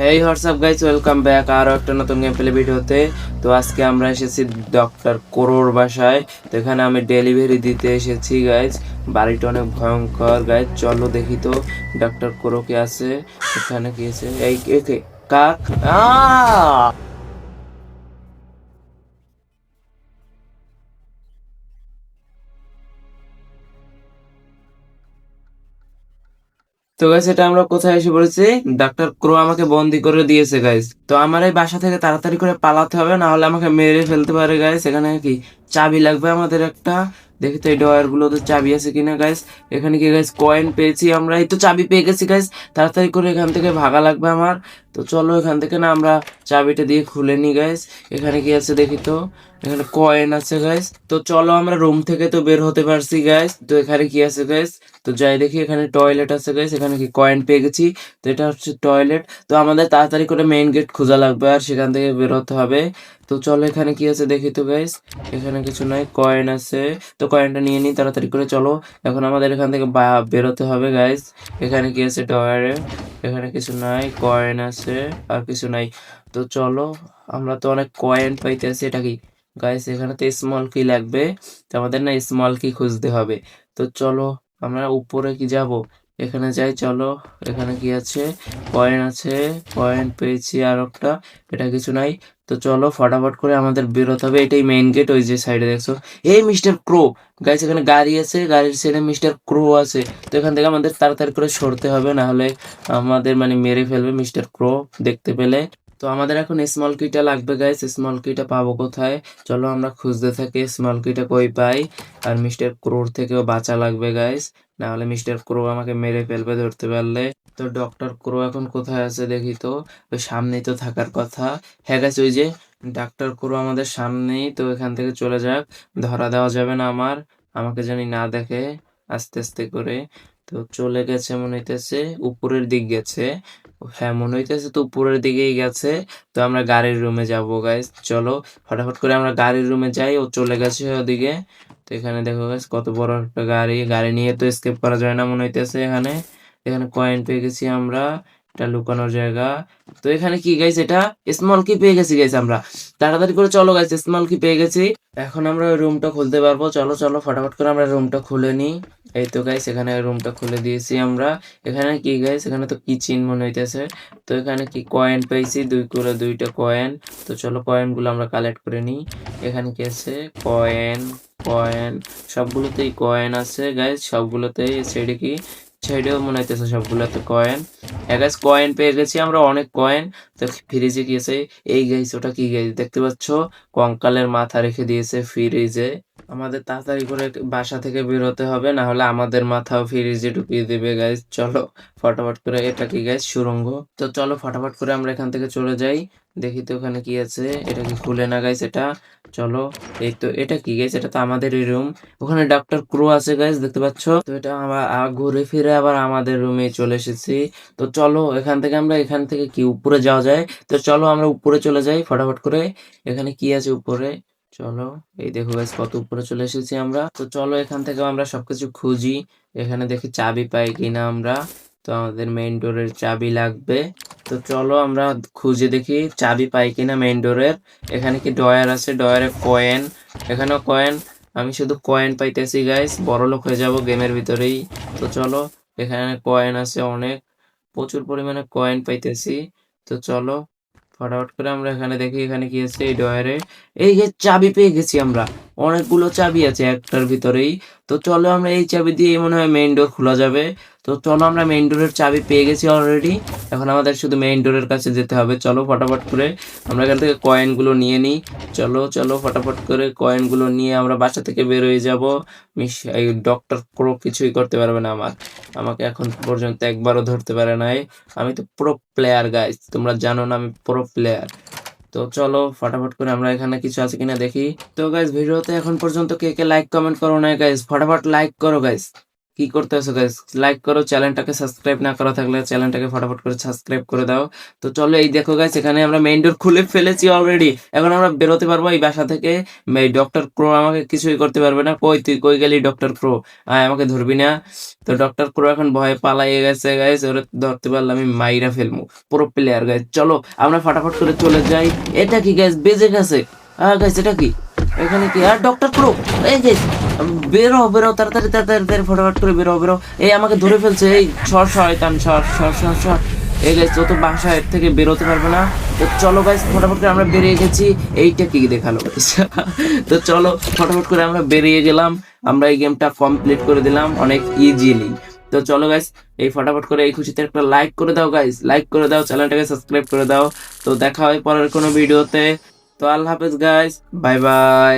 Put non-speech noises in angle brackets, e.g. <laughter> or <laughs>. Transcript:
Hey WhatsApp guys welcome back আরও একটা নতুন গেম প্লে ভিডিওতে তো আজকে আমরা এসেছি ডক্টর করোর বাসায়। তো এখানে আমি ডেলিভারি দিতে এসেছি গাইজ বাড়িটা অনেক ভয়ঙ্কর গাইজ চলো দেখি তো ডক্টর করো কে আছে। এখানে কি আছে? এই কাক। আ তো গাইস এটা আমরা কোথায় এসে পড়েছি? ডাক্তার ক্রো আমাকে বন্দি করে দিয়েছে গাইস তো আমার এই বাসা থেকে তাড়াতাড়ি করে পালাতে হবে, না হলে আমাকে মেরে ফেলতে পারে গাইস এখানে কি চাবি লাগবে আমাদের একটা? দেখি তো এই ডয়ারগুলো তো চাবি আছে কিনা গাইস এখানে কি গাইস কয়েন পেয়েছি আমরা? এই তো চাবি পেয়ে গেছি গাইস তাড়াতাড়ি করে এখান থেকে ভাগা লাগবে আমার। তো চলো এখান থেকে না আমরা চাবিটা দিয়ে খুলে নি গাইস এখানে কি আছে দেখি তো? এখানে কয়েন আছে গাইস তো চলো আমরা রুম থেকে তো বের হতে পারছি গাইস তো এখানে কি আছে গাইস তো যাই দেখি, এখানে টয়লেট আছে গাইস এখানে কি কয়েন পেয়ে গেছি। তো এটা হচ্ছে টয়লেট তো আমাদের তাড়াতাড়ি করে মেইন গেট খোঁজা লাগবে আর সেখান থেকে বের হতে হবে। তো চলো এখানে কি আছে দেখি তো গাইস এখানে কিছু নাই কয়েন আছে। তো কয়েনটা নিয়ে নিই, তাড়াতাড়ি করে চলো। এখন আমাদের এখান থেকে বেরোতে হবে গাইস এখানে কি আছে ডয়ারে এখানে কিছু নাই কয়েন আছে আর কিছু নাই। তো চলো, আমরা তো অনেক কয়েন পাইতেছি, এটা কি? গাইস এখানে তো স্মল কি লাগবে। তো আমাদের না স্মল কি খুঁজতে হবে। তো চলো, আমরা উপরে কি যাব? এখানে যাই, চলো। এখানে কি আছে? পয়েন্ট আছে। পয়েন্ট পেয়েছি আর একটা। এটা কিছু নাই। তো চলো, ফটাফট করে আমাদের বেরোতে হবে। এটাই মেইন গেট ওই যে সাইডে দেখছ? এই মিস্টার ক্রো গাইস এখানে গাড়ি আছে। গাড়ির সাইডে মিস্টার ক্রো আছে। তো এখান থেকে আমাদের তাড়াতাড়ি করে সরতে হবে না হলে আমাদের মানে মেরে ফেলবে মিস্টার ক্রো দেখতে পেলে। তো আমাদের এখন স্মল কিটা লাগবে গাইস স্মল কিটা পাবো কোথায়? চলো আমরা খুঁজতে থাকি। স্মল কিটা কই পাই? আর মিস্টার ক্রোর থেকেও বাঁচা লাগবে গাইস না হলে মিস্টার ক্রো আমাকে মেরে ফেলবে ধরতে পারলে। তো ডক্টর ক্রো এখন কোথায় আছে দেখি তো? ওই সামনেই তো থাকার কথা। হ্যাঁ গাইস ওই যে ডাক্তার ক্রো আমাদের সামনেই। তো এখান থেকে চলে যাক। ধরা দেওয়া যাবে না আমার। আমাকে জানি না দেখে। আস্তে আস্তে করে। তো চলে গেছে মনে হইতেছে। উপরের দিক গেছে। হ্যাঁ মনে হইতেছে তো উপরের দিকেই গেছে। তো আমরা গাড়ির রুমে যাব গাইস চলো, ফটাফট করে আমরা গাড়ির রুমে যাই। ও চলে গেছে ওদিকে। তো এখানে দেখো গাইস কত বড় একটা গাড়ি। গাড়ি নিয়ে তো স্কেপ করা যায় না, মনে হইতেছে এখানে। এখানে কয়েন পেয়ে গেছি আমরা। এটা লুকানোর জায়গা। তো এখানে কি গাইস এটা? স্মল কি পেয়ে গেছি গাইস আমরা। তাড়াতাড়ি করে চলো গাইস স্মল কি পেয়ে গেছি। এখন আমরা রুমটা খুলতে পারব। চলো চলো, ফটাফট করে আমরা রুমটা খুলে নিই। এই তো গাইস এখানে রুমটা খুলে দিয়েছি আমরা। এখানে কি গাইস এখানে তো কিচেন মনে হইতেছে? তো এখানে কি কয়েন পেয়েছি দুই করে দুইটা কয়েন তো চলো কয়েনগুলো আমরা কালেক্ট করে নিই। এখানে কি আছে? কয়েন কয়েন সবগুলোতেই কয়েন আছে গাইস সবগুলোতেই। সাইডে কি? সাইডেও মনে হইতেছে সবগুলোতে কয়েন গাইস কয়েন পেয়ে গেছি আমরা, অনেক কয়েন তো ফ্রিজে আছে? এই গাইস ওটা কি গাইস দেখতে পাচ্ছ? কঙ্কালের মাথা রেখে দিয়েছে ফ্রিজে আমাদের তাড়াতাড়ি করে বাসা থেকে বেরোতে হবে না হলে আমাদের মাথাও ফ্রিজে ঢুকিয়ে দেবে গাইস চলো, ফটাফট করে এটা কি গাইস সুরঙ্গ। তো চলো, ফটাফট করে আমরা এখান থেকে চলে যাই। দেখি তো ওখানে কি আছে। এটা কি খুলে না গাইস এটা? চলো, এই তো, এটা কি গাইস এটা তো আমাদেরই রুম ওখানে ডক্টর ক্রো আছে গাইস দেখতে পাচ্ছ? তো এটা আমরা ঘুরে ফিরে আবার আমাদের রুমে চলে এসেছি। তো চলো, এখান থেকে আমরা এখান থেকে কি, উপরে যাওয়া যায়? তো চলো, আমরা উপরে চলে যাই, ফটাফট করে। এখানে কি আছে উপরে? চলো, এই দেখো গাইস কত উপরে চলে এসেছি আমরা। তো চলো, এখান থেকে আমরা সবকিছু খুঁজি। এখানে দেখি চাবি পাই কিনা আমরা। তো আমাদের মেইন ডোরের চাবি লাগবে। তো চলো, আমরা খুঁজে দেখি চাবি পাই কিনা মেইন ডোরের এখানে কি ডয়ার আছে? ডয়ারে কয়েন এখানেও কয়েন আমি শুধু কয়েন পাইতেছি গাইস বড় লোক হয়ে যাব গেমের ভিতরেই। তো চলো, এখানে কয়েন আছে অনেক। প্রচুর পরিমাণে কয়েন পাইতেছি। তো চলো ফটাফট করে আমরা এখানে দেখি, এখানে কি আছে? এই ডয়ারে এই যে চাবি পেয়ে গেছি আমরা। অনেকগুলো চাবি আছে একটার ভিতরেই। তো চলো আমরা এই চাবি দিয়ে মনে হয় মেইন ডোর খোলা যাবে। তো চলো আমরা মেইন ডোরের চাবি পেয়ে গেছি অলরেডি এখন আমাদের শুধু মেইন ডোরের কাছে যেতে হবে। চলো ফটাফট করে আমরা এখান থেকে কয়েনগুলো নিয়ে নিই। চলো চলো ফটাফট করে কয়েনগুলো নিয়ে আমরা বাসা থেকে বের হয়ে যাব। এই ডক্টর কোনো কিছুই করতে পারবে না আমার। আমাকে এখন পর্যন্ত একবারও ধরতে পারে নাই। আমি তো প্রো প্লেয়ার গাইস তোমরা জানো না আমি প্রো প্লেয়ার তো চলো ফটাফট করে আমরা এখানে কিছু আছে কিনা দেখি। তো গাইস ভিডিওতে এখন পর্যন্ত কে কে লাইক কমেন্ট করো না গাইস ফটাফট লাইক করো গাইস কি করতে আছো গাইস লাইক করো চ্যানেলটাকে সাবস্ক্রাইব না করা থাকলে চ্যানেলটাকে ফটাফট করে সাবস্ক্রাইব করে দাও। তো চলো এই দেখো গাইস এখানে আমরা মেইন ডোর খুলে ফেলেছি অলরেডি এখন আমরা বেরোতে পারব এই বাসা থেকে। ডক্টর ক্রো আমাকে কিছুই করতে পারবে না। কই তুই, কই গেলি ডক্টর ক্রো আয়, আমাকে ধরবি না। তো ডক্টর ক্রো এখন ভয়ে পালাইয়ে গেছে গাইস ওরে ধরতে পারলে আমি মাইরা ফেলব পুরো প্লেয়ার গাইস চলো, আমরা ফটাফট করে চলে যাই। এটা কি গাইস বেজে গেছে। আহ গাইস এটা কি? এখানে কি? আর ডক্টর ক্রো এই গাইস বেরো বেরো, তাড়াতাড়ি তাড়াতাড়ি তাড়াতাড়ি, ফটাফট করে বেরো বেরো। এই আমাকে ধরে ফেলছে, এই সর, শয়তান, সর সর সর সর। এই গাইস তো বাসা এর থেকে বেরোতে পারবে না। তো চলো গাইস ফটাফট করে আমরা বেরিয়ে গেছি। এইটা কি দেখাল? <laughs> তো চলো, ফটাফট করে আমরা বেরিয়ে গেলাম। আমরা এই গেমটা কমপ্লিট করে দিলাম, অনেক ইজিলি তো চলো গাইস এই ফটাফট করে এই খুশিতে একটা লাইক করে দাও গাইস লাইক করে দাও চ্যানেলটাকে সাবস্ক্রাইব করে দাও। তো দেখা হয় পরের কোনো ভিডিওতে তো। আল্লাহ হাফেজ গাইস বাই বাই